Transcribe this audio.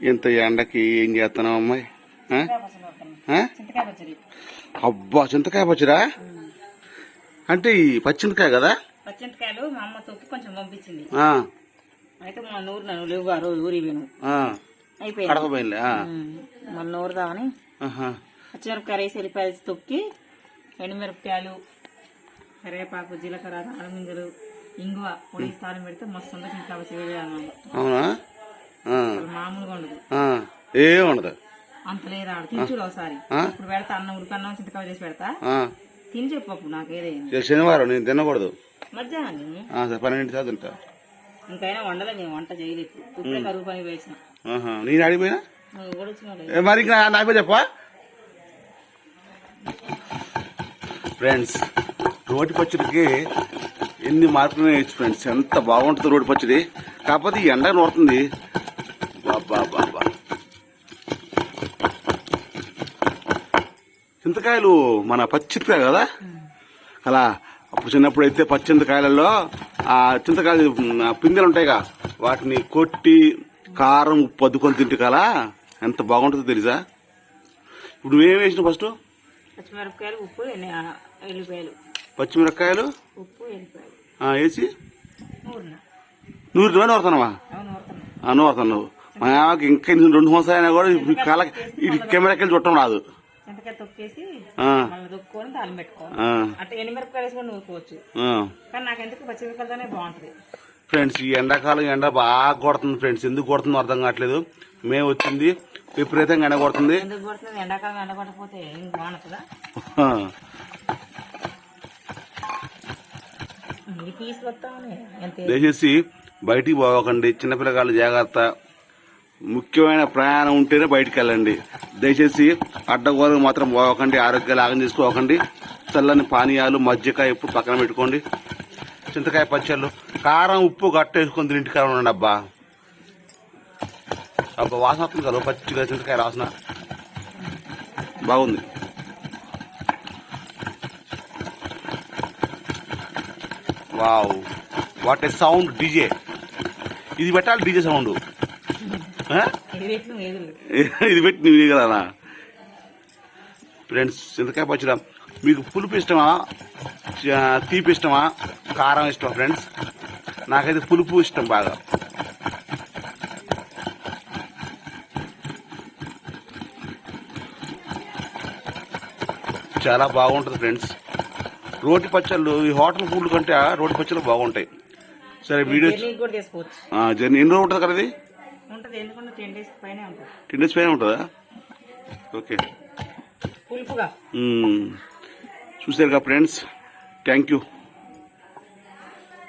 ఇంత ఎండకి ఏం చేస్తున్నావు అమ్మాయి? అబ్బా చింతకాయ పచ్చిరా అంటే ఈ పచ్చింతకాయ కదా? పచ్చింతకాయలు మా అమ్మ తొక్కి కొంచెం పంపించింది. అయితే మా నూరు నన్ను లేవు ఆ రోజు ఊరి పోయాను. అయిపోయింది. మన నూరుదామని ఆహా. పచ్చిమిరపకాయలు వేసి ఎల్లిపాయలు తొక్కి ఎండుమిరపకాయలు కరివేపాకు జీలకర్ర ఆలమింజలు ఇంగువ పొడి స్థానం పెడితే మస్తు ఉంటుంది అన్నంలో. అవునా ఆ, అసలు మామూలుగా ఉండదు ఆ. ఏం ఉండదు. అంత లేదా ఆడ తిని చూడు ఒకసారి. ఆ? ఇప్పుడు పెడతా అన్నం ఉడికన్నం చింతకాయ చేసి పెడతా. ఆ. తిని చెప్పు అప్పుడు నాకు ఏదైనా. ఇది శనివారం నేను తినకూడదు. మధ్యాహ్నం? సరే పన్నెండు తింటా. ఇంకైనా వండలే నేను వంట చేయలేదు ఇప్పుడే. కరువు పని వేసిన ఆహా. నేను అడిగిపోయినా మరి నాకు చెప్పా ఫ్రెండ్స్ రోటి పచ్చడికి ఎన్ని మార్పులు వేయచ్చు ఫ్రెండ్స్ ఎంత బాగుంటుంది రోటి పచ్చడి. కాకపోతే ఈ ఎండ నోడుతుంది చింతకాయలు మన పచ్చిమిరపకాయ కదా? అలా అప్పుడు చిన్నప్పుడు అయితే పచ్చింతకాయలలో ఆ చింతకాయలు పిందెలు ఉంటాయిగా. వాటిని కొట్టి కారం ఉప్పు అద్దుకొని తింటే కలా ఎంత బాగుంటుందో తెలుసా? ఇప్పుడు నువ్వేం వేసినావు ఫస్ట్ పచ్చిమిరపకాయలు ఉప్పు ఎల్లిపాయలు. పచ్చిమిరపకాయలు? ఉప్పు ఎల్లిపాయలు. వేసి నూరు రూపాయలు నూరుతున్నావా? నూరుతున్నావు. మా ఆమెకి ఇంకా రెండు సంవత్సరాలు అయినా కూడా ఇప్పుడు కళ ఇటు కెమెరాకి చుట్టం రాదు. చింతకాయ తొక్కేసి ఆ, మళ్ళీ తొక్కుకొని తాళం పెట్టుకోవాలి. ఆ, అట్లా ఎండుమిరపకాయలు వేసుకొని నూరుకోవచ్చు. ఆ. కానీ నాకు ఎందుకు పచ్చిమిరపకాయలతోనే బాగుంటుంది. ఫ్రెండ్స్ ఈ ఎండాకాలం ఎండ బాగా కొడుతుంది ఫ్రెండ్స్. ఎందుకు కొడుతుందో అర్థం కావట్లేదు. మేము వచ్చింది విపరీతంగా ఎండ కొడుతుంది. ఎందుకు కొడుతుంది? ఎండాకాలం ఏం బాగుంటుందా వస్తామని ఎంత దయచేసి బయటికి పోవకండి. చిన్నపిల్లగాళ్ళు జాగ్రత్త. ముఖ్యమైన ప్రయాణం ఉంటేనే బయటికి వెళ్ళండి దయచేసి అడ్డగోలకు మాత్రం పోకండి ఆరోగ్యాలు ఆగం చేసుకోకండి చల్లని పానీయాలు మజ్జికాయ ఎప్పుడు పక్కన పెట్టుకోండి. చింతకాయ పచ్చళ్ళు కారం ఉప్పు గట్టేసుకొని తిని ఇంటికాడ ఉండండి అబ్బా. అబ్బా వాసన వస్తుంది కదా పచ్చిగా చింతకాయ వాసన. బాగుంది. Wow. What a sound DJ. ఇది పెట్టాలి డీజే సౌండ్. ఇది పెట్టి నువ్వు కదా ఫ్రెండ్స్ చింతకాయ పచ్చడ మీకు పులుపు ఇష్టమా? తీపి ఇష్టమా? కారం ఇష్టమా ఫ్రెండ్స్? నాకైతే పులుపు ఇష్టం బాగా. చాలా బాగుంటుంది ఫ్రెండ్స్. రోటి పచ్చళ్ళు ఈ హోటల్ ఫుడ్ కంటే రోటి పచ్చళ్ళు బాగుంటాయి. సరే వీడియో జర్నీ ఎన్ని రోజులు ఉంటుంది కదా ఇది టెన్ డేస్ పైన ఉంటుంది. టెన్ డేస్ పైన ఉంటుందా? ఓకే. పులుపుగా. చూసారుగా ఫ్రెండ్స్? Thank you